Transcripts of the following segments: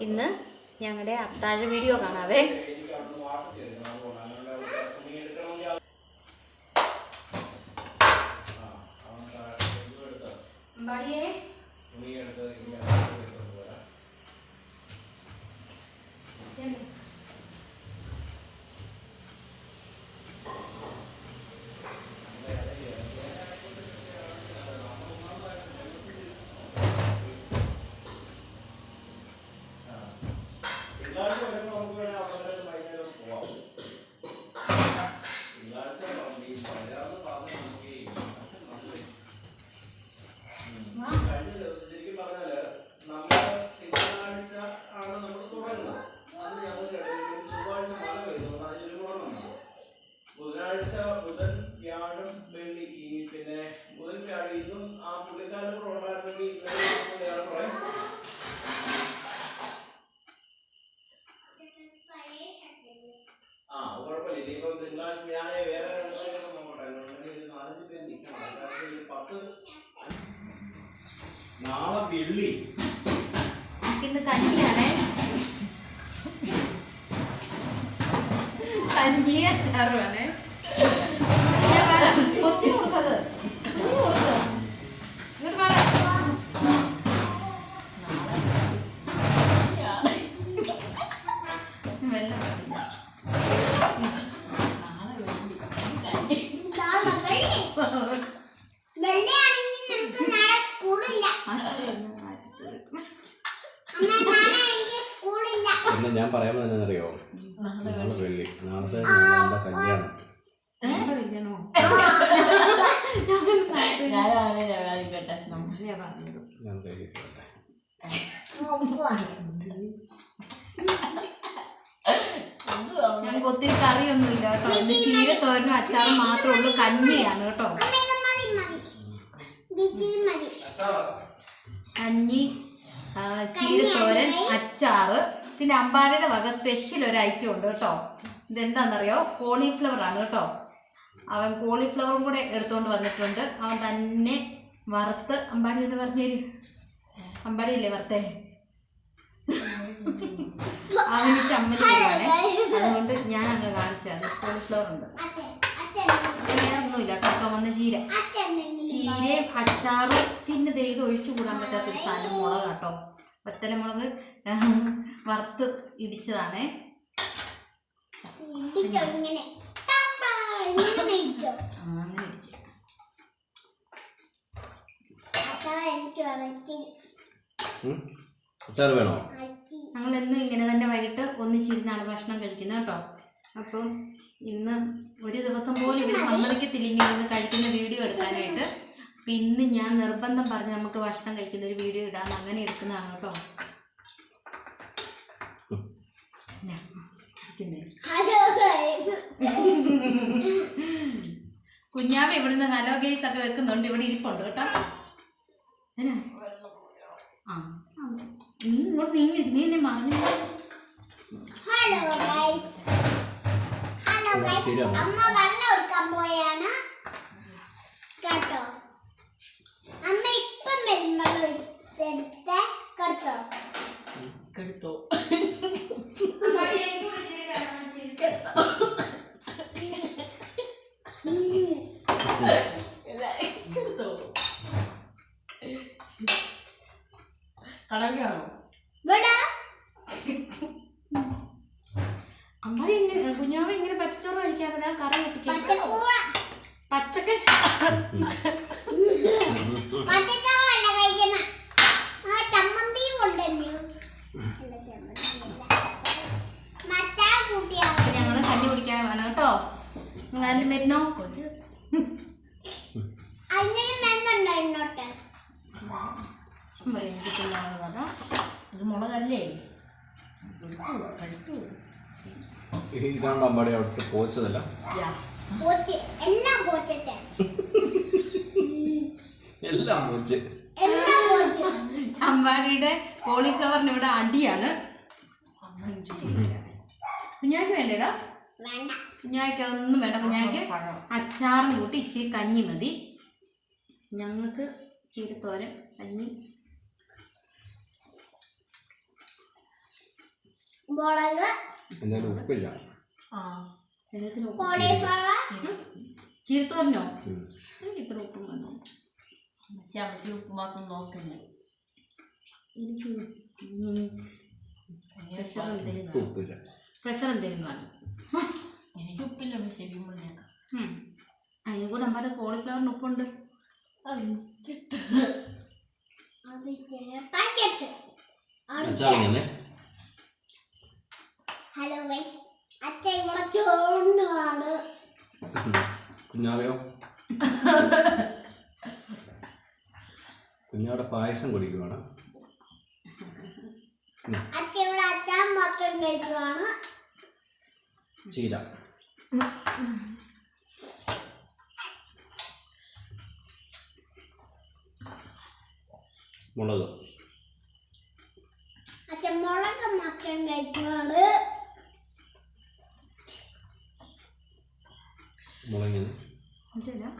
ഇന്ന് ഞങ്ങളുടെ അത്താഴ വീഡിയോ കാണാവേ അമ്പാടിയേ ചെന്ന്. പിന്നെ വ്യാഴം ഇന്നും ആ പുള്ളിക്കാരൻ കൂടെ ഉണ്ടായിരുന്നെങ്കിൽ ഇന്നലെ ഏറെക്കുറെ ആ കുഴപ്പമില്ല. ഇനിയിപ്പോ തിങ്കളാഴ്ച ഞാൻ വേറെ നാലഞ്ച് പേര് നിൽക്കണം പത്ത് നാളെ വെള്ളി. ഇന്ന് കഞ്ഞിയാണേ. കഞ്ഞി അച്ചാറുമാണേ ഞാൻ വേണം കൊച്ചിന് കൊടുക്കത് കുഞ്ഞിന് കൊടുക്ക്. ഇങ്ങോട്ട് വേണം വെള്ളം കുടിക്കില്ല. വെള്ളയാണെങ്കിൽ നമുക്ക് നാളെ സ്കൂളില്ല അച്ഛൻ എന്നെ മാറ്റി തരും. അമ്മ നാളെ എനിക്ക് സ്കൂളില്ല പിന്നെ അറിയോ നാളെ വെള്ളി. നാളത്തെ ഞങ്ങളുടെ കല്യാണം. ഞാൻ കഴിഞ്ഞിട്ടുണ്ട് ഞങ്ങൾക്ക് ഒത്തിരി കറിയൊന്നും ഇല്ല കേട്ടോ. ഇന്ന് തോരനും അച്ചാറും മാത്രമേ ഉള്ളൂ. കഞ്ഞിയാണ് കേട്ടോ. കഞ്ഞി ആ, തോരൻ അച്ചാറ് പിന്നെ അമ്പാടിയുടെ വക സ്പെഷ്യൽ ഒരു ഐറ്റം ഉണ്ട് കേട്ടോ. ഇതെന്താണെന്നറിയോ കോളിഫ്ലവർ ആണ് കേട്ടോ. അവൻ കോളിഫ്ലവറും കൂടെ എടുത്തുകൊണ്ട് വന്നിട്ടുണ്ട്. അവൻ തന്നെ വറുത്ത് അമ്പാടി എന്ന് പറഞ്ഞേര് അമ്പാടി അല്ലേ വറുത്തേ? അവന് വരുവാണേ അതുകൊണ്ട് ഞാൻ അങ്ങ് കാണിച്ചത് കോളിഫ്ലവർ ഉണ്ട്. വേറൊന്നുമില്ല കേട്ടോ. ചുവന്ന ചീര. ചീരയും അച്ചാറും പിന്നെ ദൈവം ഒഴിച്ചു കൂടാൻ പറ്റാത്തൊരു സാധനം മുളക് കേട്ടോ. വറ്റലമുളക് വറുത്ത് ഇടിച്ചതാണേ. അങ്ങനെ ഇടിച്ച്. അച്ചാർ വേണോ ഞങ്ങൾ എന്നും ഇങ്ങനെ തന്നെ വൈകിട്ട് ഒന്നിച്ചിരുന്നാണ് ഭക്ഷണം കഴിക്കുന്നത് കേട്ടോ. അപ്പം ഇന്ന് ഒരു ദിവസം പോലും ഇവർ സമ്മതിക്കത്തില്ല ഇങ്ങനെ ഇന്ന് കഴിക്കുന്ന വീഡിയോ എടുക്കാനായിട്ട് അപ്പം ഇന്ന് ഞാൻ നിർബന്ധം പറഞ്ഞ് നമുക്ക് ഭക്ഷണം കഴിക്കുന്ന ഒരു വീഡിയോ ഇടാൻ അങ്ങനെ എടുക്കുന്നതാണ് കേട്ടോ. കുഞ്ഞാവ് ഇവിടുന്ന് ഹലോ ഗേസ് ഒക്കെ വെക്കുന്നുണ്ട്. ഇവിടെ ഇരിപ്പുണ്ട് കേട്ടോ. ആ. നീ ഇങ്ങോട്ട് നീങ്ങി നീ എന്നെ മറന്നു ഹലോ ഗൈസ് ഹലോ അമ്മ വെള്ളം എടുക്കാൻ പോയാണ്. കേട്ടോ അമ്മ ഇപ്പം വരും വെള്ളം എടുത്ത് കെടുത്തോ. കെടുത്തോ. കടവിയാണോ ഇവിടെ. അമ്മാടി ഇങ്ങനെ കുഞ്ഞാവ് ഇങ്ങനെ പച്ചച്ചോറ് കഴിക്കാതെ കറി പച്ചക്കൂറ പച്ചക്കറി പച്ചച്ചോറല്ല കഴിക്കുന്ന ആ ചമ്മന്തിയും കൊണ്ടല്ലോ അല്ല ചമ്മന്തിയല്ല മറ്റാ കൂട്ടിയാ അപ്പൊ ഞങ്ങൾ കഞ്ഞി കുടിക്കാൻ വേണം കേട്ടോ ആരും വരുന്നോ അങ്ങനെ മെന്നുണ്ടോ ഇന്നോട്ട് ഇത് മുളകല്ലേ? കഴിച്ചു ഇതാണ് അവിടുത്തെ പോച്ചതല്ല? എല്ലാം എല്ലാം പോച്ച്. എല്ലാം പോച്ച്. അമ്പാടിയുടെ കോളിഫ്ലവറിന് ഇവിടെ അടിയാണ്. കുഞ്ഞാക്ക് വേണ്ടേടാ? വേണ്ട. ഒന്നും അതൊന്നും വേണ്ട. കുഞ്ഞാക്ക് അച്ചാറും കൂട്ടി ഇച്ചിരി കഞ്ഞി മതി. ഞങ്ങൾക്ക് ചീരത്തോരൻ കഞ്ഞി മുളക്. എന്തായാലും ഉപ്പില്ല. ആ എല്ലാത്തിനും ഉപ്പ്. കോളിഫ്ലവർ. ചീരത്തോരനോ? ഉം. എനിക്ക് ഇത്ര ഉപ്പും വന്നു ചമച്ച് ഉപ്പ് മാത്രം നോക്കില്ല. എനിക്ക് പ്രഷർ കാണും ഉപ്പില്ല. പ്രഷർ എന്തെങ്കിലും കാണും എനിക്ക് ഉപ്പില്ല ശരിക്കും പറഞ്ഞാൽ ഉം. അതിന് കൂടെ അമ്മയുടെ കോളിഫ്ലവറിന് ഉപ്പുണ്ട്. അത് ചേട്ടാക്കിട്ട് അച്ചാറിങ്ങനെ ഹലോ ഇവിടെ ചോണ്ടാണ് കുഞ്ഞാവയോ? കുഞ്ഞാവിടെ പായസം കുടിക്കുവാണ്. അച്ഛൻ ഇവിടെ അച്ഛൻ മാത്രം കഴിക്കുവാണ്. ചീര. മുളക് അച്ഛൻ മുളക് മാത്രം കഴിക്കുവാണ് മുളകിന് അതല്ല മുളക്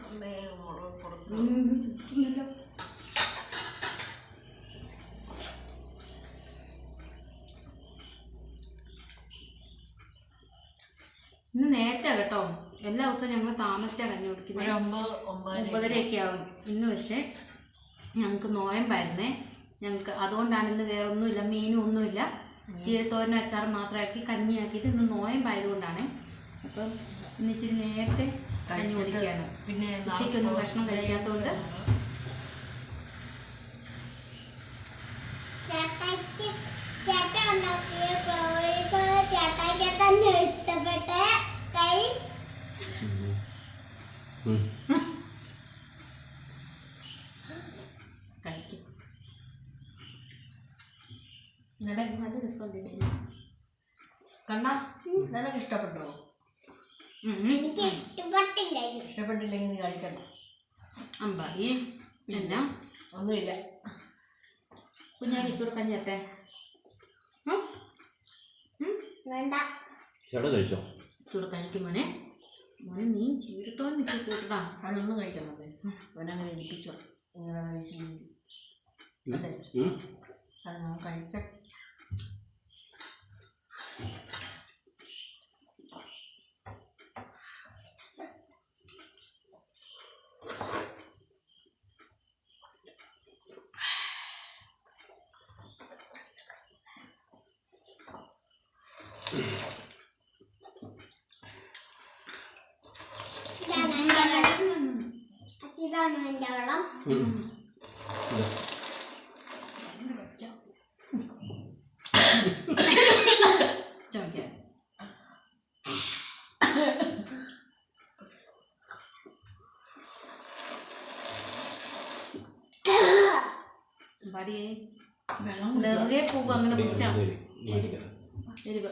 കൊടുക്കും ഇല്ലല്ലോ ഇന്ന് നേരത്തെ കേട്ടോ. എല്ലാ ദിവസവും ഞങ്ങൾ താമസിച്ചാണ് കഞ്ഞി കുടിക്കുന്നത് ഒമ്പത് ഒമ്പതര ഒമ്പതരയൊക്കെ ആവും. ഇന്ന് പക്ഷേ ഞങ്ങൾക്ക് നോയമ്പായിരുന്നേ ഞങ്ങൾക്ക് അതുകൊണ്ടാണ് ഇന്ന് വേറെ ഒന്നുമില്ല മീനും ഒന്നുമില്ല. ചീരത്തോരൻ അച്ചാർ മാത്രമാക്കി കഞ്ഞിയാക്കിയിട്ട് ഇന്ന് നോയമ്പായതുകൊണ്ടാണ് അപ്പം ഇന്ന് ഇച്ചിരി നേരത്തെ കഞ്ഞി കുടിക്കുകയാണ് പിന്നെ ഉച്ചയ്ക്കൊന്നും ഭക്ഷണം കഴിക്കാത്തതുകൊണ്ട് നല്ല രസമുണ്ട് കണ്ണാ നിനക്ക് ഇഷ്ടപ്പെട്ടോ? എനിക്ക് ഇഷ്ടപ്പെട്ടില്ലെങ്കിൽ നീ കഴിക്കണ്ട അമ്പാടി എന്നാ? ഒന്നുമില്ല. കുഞ്ഞാൻ ഇച്ചൂടെ കഞ്ഞത്തെ വേണ്ട. ചേട്ടാ കഴിച്ചോ? ഇച്ചൂടെ കഴിക്കും മോനെ. മോനെ നീ ചീരത്തോരൻ വെച്ച് കൂട്ടടാ. അവനൊന്നും കഴിക്കണ്ടേ അവനങ്ങനെ ഇരിപ്പിച്ചോ. ഇങ്ങനെ കഴിച്ചു. അല്ലേ. അത് നമുക്ക് കഴിക്കട്ടെ ഇതാണ് എന്റെ വെള്ളം ഇതാണ് എന്റെ അമ്പാടിയേ വെള്ളം നെറുകെ പോകും അങ്ങനെ മാറ്റിക്കാം. എരിവ്.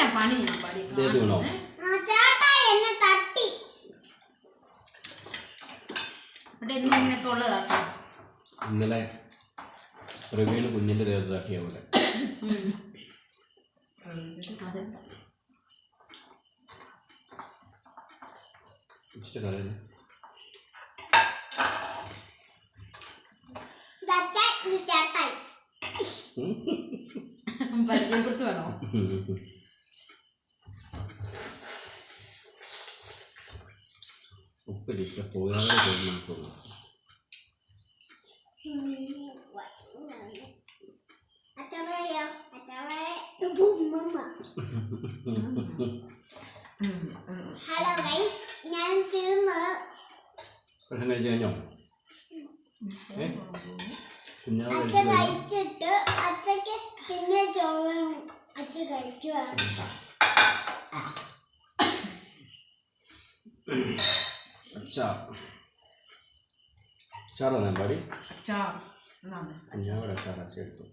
പണി ഞാൻ തട്ടി. ഇവിടെ എന്നും ഇങ്ങനെയൊക്കെ ഉള്ളതാട്ടോ ഇന്നലെ പ്രവീണ് കുഞ്ഞിന്റെ ദേഹത്ത് തട്ടിയ പോലെ. അതെ ഇച്ചിരി കറി തന്നെ. ഇതച്ഛൻ ഇത് ചേട്ടായി പരിചയപ്പെടുത്തി വേണോ ഉം, ഉം, ഉം. ഉപ്പില്ല ഇച്ചിരി പോയാലും തോന്നുന്നു തോന്നുന്നു അച്ഛനയോ അച്ഛനെ ഉമ്മ ഹലോ ഗൈസ് ഞാൻ തീർന്ന് ഭക്ഷണം കഴിച്ചു കഴിഞ്ഞോ ഏ കുഞ്ഞാവ് അച്ഛ കഴിച്ചിട്ട് അച്ഛക്ക് പിന്നെ ചോറ് അച്ഛ കഴിക്കുക അച്ചാർ അച്ചാർ തന്നെ പാടി അച്ചാർ ഇവിടെ അച്ചാർ അച്ചെടുത്തു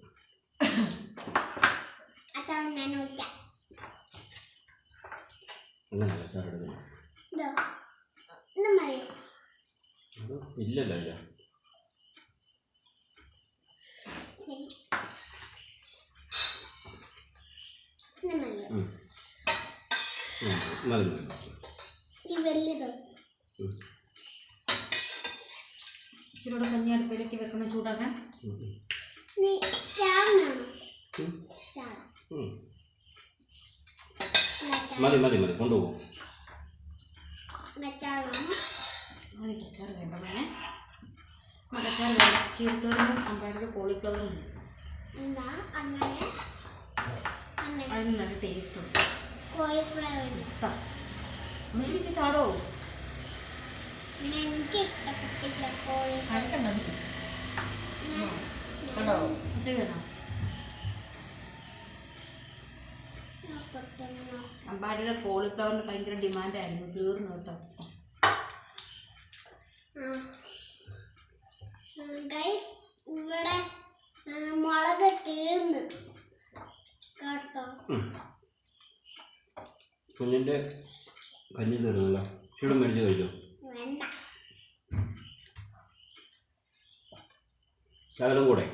അങ്ങനെയല്ല അച്ചാർ അത് ഇല്ലല്ലോ ഇല്ല. മതി മതി ഈ വലുതോ ഉം. ഇച്ചിരി കൂടെ കഞ്ഞി അടുപ്പിലേക്ക് വെക്കണം ചൂടാക്കാൻ ഉം, ഉം. നീ ചാവണോ ഉം. ചാവ ഉം. മതി മതി മതി കൊണ്ടുപോകും. വേണ്ട ചീരത്തോരനും അമ്പാടിയുടെ കോളിഫ്ലവറും അതിന് നല്ല ടേസ്റ്റ് ഉണ്ട്. അമ്മച്ചിക്ക് താടോ എനിക്ക് ഇഷ്ടപ്പെട്ടില്ല കോളിഫ്ലവർ കണ്ടോ? അമ്പാടിയുടെ കോളിഫ്ലവറിന് ഭയങ്കര ഡിമാൻഡായിരുന്നു തീർന്നു കേട്ടോ. ഇവിടെ മുളക് തീർന്നു കേട്ടോ. കുഞ്ഞിന്റെ കഞ്ഞി തീർന്നല്ലോ ചൂടും മേടിച്ച് കഴിച്ചോ വേണ്ട ശകലം കൂടെ വേണ്ട കുറച്ച് വെള്ളം മതി എനിക്ക് നമ്മൾ വേണോ വെ- കൂടെ.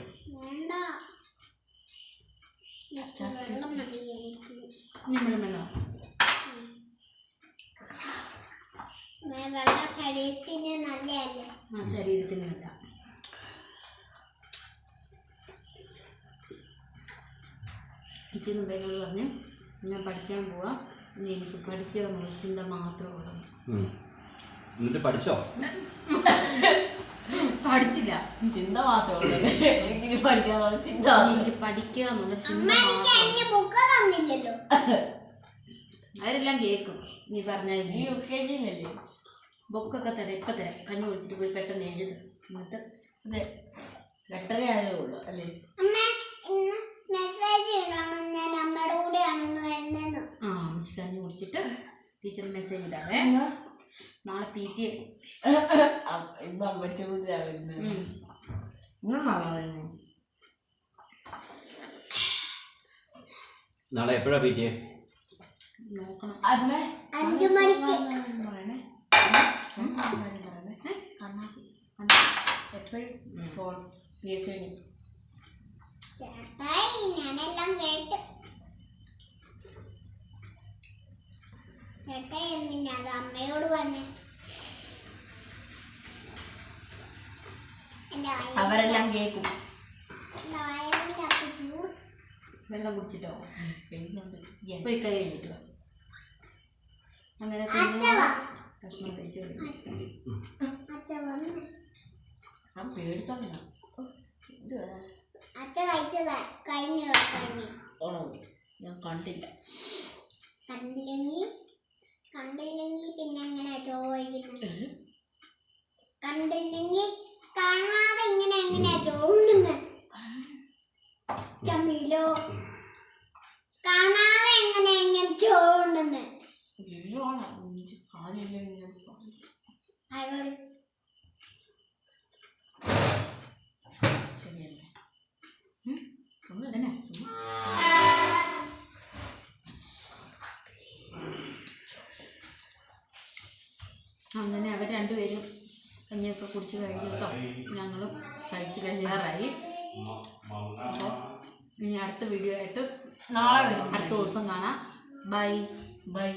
ശരീരത്തിന് നല്ല ഇച്ചി മുമ്പേനോട് പറഞ്ഞു ഞാൻ പഠിക്കാൻ പോവാ. ഇനി എനിക്ക് പഠിക്കുക എന്നുള്ള ചിന്ത മാത്രമേ ഉള്ളൂ. എന്നിട്ട് പഠിച്ചോ? പഠിച്ചില്ല. ചിന്ത മാത്രമേ പഠിക്കാനുള്ള ചിന്ത എനിക്ക് പഠിക്കുക എന്നുള്ള ചിന്ത തന്നില്ലല്ലോ. അവരെല്ലാം കേൾക്കും. നീ പറഞ്ഞേ യു കെ ജിയിലല്ലേ ബുക്കൊക്കെ തരാം. ഇപ്പം തരാം. കഞ്ഞി കുടിച്ചിട്ട് പോയി പെട്ടെന്ന് എഴുത്. എന്നിട്ട് അതെ. ലെറ്ററേ ആയതേ ഉള്ളൂ അല്ലേ? ആ അമ്മച്ചി കഞ്ഞി കുടിച്ചിട്ട് ടീച്ചർ മെസ്സേജ് ഇടാവേ. നാളെ പി ടി ഇന്ന് കൂടിയാണ് വരുന്നത് ഇന്ന് നാളെ നാളെ എപ്പോഴാണ് പീറ്റിയെ നോക്കണം. അമ്മേ അഞ്ചു മണിക്ക്. പറയണേ. എപ്പോഴും ഫോൺ. പി എച്ച് കഴിഞ്ഞു ചേട്ടായി ഞാനെല്ലാം കേട്ട് ചേട്ടായി എന്തിനാ? അത് അമ്മയോട് പറഞ്ഞേ. അവരെല്ലാം ചൂട് വെള്ളം കുടിച്ചിട്ടോ? പോയി കൈ കഴിഞ്ഞിട്ട്. അങ്ങനെ കഷ്ണം ഭക്ഷണം കഴിച്ചു ആ പേടിത്തോണ്ട അച്ഛ കഴിച്ചതാ. കഴിഞ്ഞു കഴിഞ്ഞു. ഓണോ ഞാൻ കണ്ടില്ല. കണ്ടില്ലെങ്കിൽ കണ്ടില്ലെങ്കിൽ പിന്നെ എങ്ങനെ ചോദിക്കുന്നത്? കണ്ടില്ലെങ്കിൽ കാണാതെ ഇങ്ങനെ എങ്ങനെയാ ചോണ്ടുന്നത് ചമ്മിലോ? കാണാതെ എങ്ങനെ എങ്ങനെ ചോണ്ടുന്നത് കഞ്ഞിയൊക്കെ കുടിച്ച് കഴിഞ്ഞു കേട്ടോ ഞങ്ങളും കഴിച്ച് കഴിയാറായി. അപ്പോൾ ഇനി അടുത്ത വീഡിയോ ആയിട്ട് നാളെ വരും. അടുത്ത ദിവസം കാണാം. Bye bye